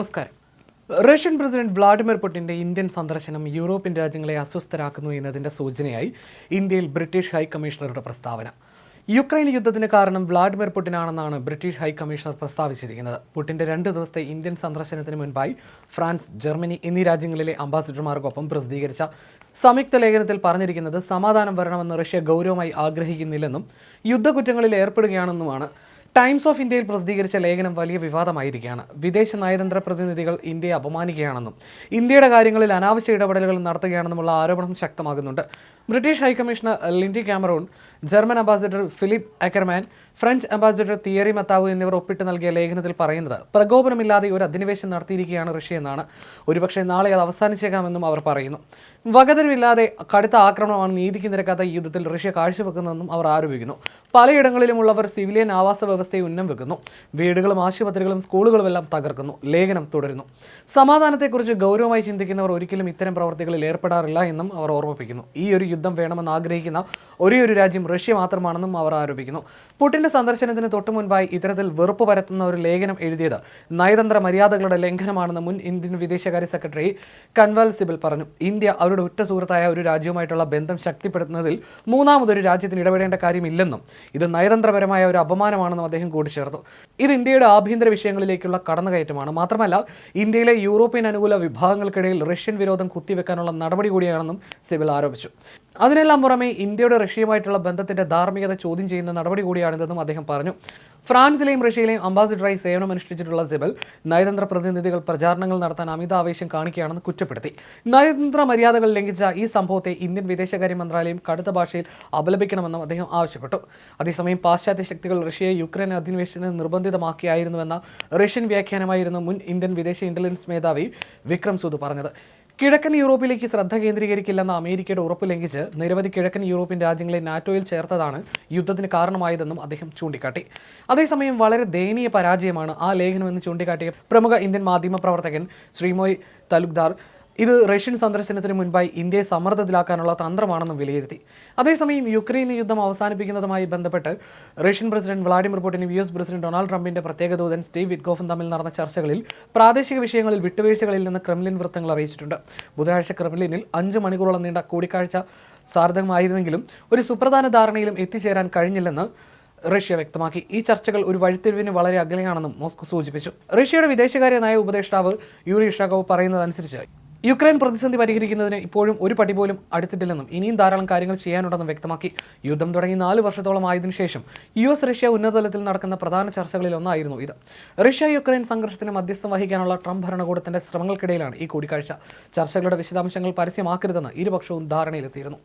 നമസ്കാരം. Russian president Vladimir പുടിന്റെ Indian സന്ദർശനം യൂറോപ്യൻ രാജ്യങ്ങളെ അസ്വസ്ഥരാക്കുന്നു എന്നതിന്റെ സൂചനയായി ഇന്ത്യയിൽ ബ്രിട്ടീഷ് ഹൈക്കമ്മീഷണറുടെ പ്രസ്താവന. യുക്രൈൻ യുദ്ധത്തിന് കാരണം വ്ളാഡിമിർ പുടിനാണെന്നാണ് ബ്രിട്ടീഷ് ഹൈക്കമ്മീഷണർ പ്രസ്താവിച്ചിരിക്കുന്നത്. പുടിന്റെ രണ്ട് ദിവസത്തെ ഇന്ത്യൻ സന്ദർശനത്തിന് മുൻപായി ഫ്രാൻസ് ജർമ്മനി എന്നീ രാജ്യങ്ങളിലെ അംബാസിഡർമാർക്കൊപ്പം പ്രസിദ്ധീകരിച്ച സംയുക്ത ലേഖനത്തിൽ പറഞ്ഞിരിക്കുന്നത് സമാധാനം വരണമെന്ന് റഷ്യ ഗൗരവമായി ആഗ്രഹിക്കുന്നില്ലെന്നും യുദ്ധക്കുറ്റങ്ങളിൽ ഏർപ്പെടുകയാണെന്നുമാണ് ടൈംസ് ഓഫ് ഇന്ത്യയിൽ പ്രസിദ്ധീകരിച്ച ലേഖനം വലിയ വിവാദമായിരിക്കുകയാണ്. വിദേശ നയതന്ത്ര പ്രതിനിധികൾ ഇന്ത്യയെ അപമാനിക്കുകയാണെന്നും ഇന്ത്യയുടെ കാര്യങ്ങളിൽ അനാവശ്യ ഇടപെടലുകൾ നടത്തുകയാണെന്നുമുള്ള ആരോപണം ശക്തമാകുന്നുണ്ട്. British high commissioner Lindy Cameron German ambassador Philipp Ackermann French ambassador Thierry Mathou എന്നിവർ ഒപ്പിട്ട് നൽകിയ ലേഖനത്തിൽ പറയുന്നത് പ്രകോപനമില്ലാതെ ഒരു അധിനിവേശം നടത്തിയിരിക്കുകയാണ് റഷ്യ എന്നാണ്. ഒരുപക്ഷെ നാളെ അത് അവസാനിച്ചേക്കാമെന്നും അവർ പറയുന്നു. വകതിരിവില്ലാതെ കടുത്ത ആക്രമണമാണ് നീതിക്ക് നിരക്കാത്ത യുദ്ധത്തിൽ റഷ്യ കാഴ്ചവെക്കുന്നതെന്നും അവർ ആരോപിക്കുന്നു. പലയിടങ്ങളിലുമുള്ളവർ സിവിലിയൻ ആവാസ വ്യവസ്ഥയെ ഉന്നം വെക്കുന്നു. വീടുകളും ആശുപത്രികളും സ്കൂളുകളും എല്ലാം തകർക്കുന്നു. ലേഖനം തുടരുന്നു. സമാധാനത്തെക്കുറിച്ച് ഗൗരവമായി ചിന്തിക്കുന്നവർ ഒരിക്കലും ഇത്തരം പ്രവർത്തികളിൽ ഏർപ്പെടാറില്ല എന്നും അവർ ഓർമ്മിപ്പിക്കുന്നു. ഈ ഒരു യുദ്ധം വേണമെന്ന് ആഗ്രഹിക്കുന്ന ഒരേ ഒരു രാജ്യം റഷ്യ മാത്രമാണെന്നും അവർ ആരോപിക്കുന്നു. പുടിന്റെ സന്ദർശനത്തിന് തൊട്ടു മുൻപായി ഇത്തരത്തിൽ വെറുപ്പ് പരത്തുന്ന ഒരു ലേഖനം എഴുതിയത് നയതന്ത്ര മര്യാദകളുടെ ലംഘനമാണെന്ന് മുൻ ഇന്ത്യൻ വിദേശകാര്യ സെക്രട്ടറി കൺവാൽ സിബൽ പറഞ്ഞു. ഇന്ത്യ അവരുടെ ഉറ്റ സുഹൃത്തായ ഒരു രാജ്യവുമായിട്ടുള്ള ബന്ധം ശക്തിപ്പെടുത്തുന്നതിൽ മൂന്നാമതൊരു രാജ്യത്തിന് ഇടപെടേണ്ട കാര്യമില്ലെന്നും ഇത് നയതന്ത്രപരമായ ഒരു അപമാനമാണെന്നും അദ്ദേഹം കൂട്ടിച്ചേർത്തു. ഇത് ഇന്ത്യയുടെ ആഭ്യന്തര വിഷയങ്ങളിലേക്കുള്ള കടന്നുകയറ്റമാണ്. മാത്രമല്ല ഇന്ത്യയിലെ യൂറോപ്യൻ അനുകൂല വിഭാഗങ്ങൾക്കിടയിൽ റഷ്യൻ വിരോധം കുത്തിവെക്കാനുള്ള നടപടി കൂടിയാണെന്നും സിബിൽ ആരോപിച്ചു. അതിനെല്ലാം പുറമെ ഇന്ത്യയുടെ റഷ്യയുമായിട്ടുള്ള ബന്ധത്തിന്റെ ധാർമ്മികത ചോദ്യം ചെയ്യുന്ന നടപടി കൂടിയാണിതെന്നും അദ്ദേഹം പറഞ്ഞു. ഫ്രാൻസിലെയും റഷ്യയിലെയും അംബാസിഡറായി സേവനമനുഷ്ഠിച്ചിട്ടുള്ള സിബൽ നയതന്ത്ര പ്രതിനിധികൾ പ്രചാരണങ്ങൾ നടത്താൻ അമിത ആവേശം കാണിക്കുകയാണെന്ന് കുറ്റപ്പെടുത്തി. നയതന്ത്ര മര്യാദകൾ ലംഘിച്ച ഈ സംഭവത്തെ ഇന്ത്യൻ വിദേശകാര്യ മന്ത്രാലയം കടുത്ത ഭാഷയിൽ അപലപിക്കണമെന്നും അദ്ദേഹം ആവശ്യപ്പെട്ടു. അതേസമയം പാശ്ചാത്യ ശക്തികൾ റഷ്യയെ യുക്രൈൻ അധിനിവേശത്തിന് നിർബന്ധിതമാക്കിയായിരുന്നുവെന്ന റഷ്യൻ വ്യാഖ്യാനമായിരുന്നു മുൻ ഇന്ത്യൻ വിദേശ ഇന്റലിജൻസ് മേധാവി വിക്രം സൂദ് പറഞ്ഞത്. കിഴക്കൻ യൂറോപ്പിലേക്ക് ശ്രദ്ധ കേന്ദ്രീകരിക്കില്ലെന്ന അമേരിക്കയുടെ ഉറപ്പ് ലംഘിച്ച് നിരവധി കിഴക്കൻ യൂറോപ്യൻ രാജ്യങ്ങളെ നാറ്റോയിൽ ചേർത്തതാണ് യുദ്ധത്തിന് കാരണമായതെന്നും അദ്ദേഹം ചൂണ്ടിക്കാട്ടി. അതേസമയം വളരെ ദയനീയ പരാജയമാണ് ആ ലേഖനമെന്ന് ചൂണ്ടിക്കാട്ടിയ പ്രമുഖ ഇന്ത്യൻ മാധ്യമ പ്രവർത്തകൻ ശ്രീമോയ് തലുക്ദാർ ഇത് റഷ്യൻ സന്ദർശനത്തിന് മുൻപായി ഇന്ത്യയെ സമ്മർദ്ദത്തിലാക്കാനുള്ള തന്ത്രമാണെന്നും വിലയിരുത്തി. അതേസമയം യുക്രൈൻ യുദ്ധം അവസാനിപ്പിക്കുന്നതുമായി ബന്ധപ്പെട്ട് റഷ്യൻ പ്രസിഡന്റ് വ്ളാഡിമിർ പുടിനും യു എസ് പ്രസിഡന്റ് ഡൊണാൾഡ് ട്രംപിന്റെ പ്രത്യേക ദൂതൻ സ്റ്റീവ് വിറ്റ്കോഫും തമ്മിൽ നടന്ന ചർച്ചകളിൽ പ്രാദേശിക വിഷയങ്ങളിൽ വിട്ടുവീഴ്ചകളിൽ നിന്ന് ക്രെംലിൻ വൃത്തങ്ങൾ അറിയിച്ചിട്ടുണ്ട്. ബുധനാഴ്ച ക്രെംലിനിൽ അഞ്ച് മണിക്കൂറോളം നീണ്ട കൂടിക്കാഴ്ച സാർത്ഥകമായിരുന്നെങ്കിലും ഒരു സുപ്രധാന ധാരണയിലും എത്തിച്ചേരാൻ കഴിഞ്ഞില്ലെന്ന് റഷ്യ വ്യക്തമാക്കി. ഈ ചർച്ചകൾ ഒരു വഴിത്തിരിവിന് വളരെ അകലെയാണെന്നും മോസ്കോ സൂചിപ്പിച്ചു. റഷ്യയുടെ വിദേശകാര്യ നയ ഉപദേഷ്ടാവ് യൂറി ഷാഗോവ് പറയുന്നതനുസരിച്ച് യുക്രൈൻ പ്രതിസന്ധി പരിഹരിക്കുന്നതിന് ഇപ്പോഴും ഒരു പടി പോലും അടുത്തിട്ടില്ലെന്നും ഇനിയും ധാരാളം കാര്യങ്ങൾ ചെയ്യാനുണ്ടെന്നും വ്യക്തമാക്കി. യുദ്ധം തുടങ്ങി നാല് വർഷത്തോളം ആയതിനു ശേഷം യു എസ് റഷ്യ ഉന്നതതലത്തിൽ നടക്കുന്ന പ്രധാന ചർച്ചകളിൽ ഒന്നായിരുന്നു ഇത്. റഷ്യ യുക്രൈൻ സംഘർഷത്തിന് മധ്യസ്ഥം വഹിക്കാനുള്ള ട്രംപ് ഭരണകൂടത്തിന്റെ ശ്രമങ്ങൾക്കിടയിലാണ് ഈ കൂടിക്കാഴ്ച. ചർച്ചകളുടെ വിശദാംശങ്ങൾ പരസ്യമാക്കരുതെന്ന് ഇരുപക്ഷവും ധാരണയിലെത്തിയിരുന്നു.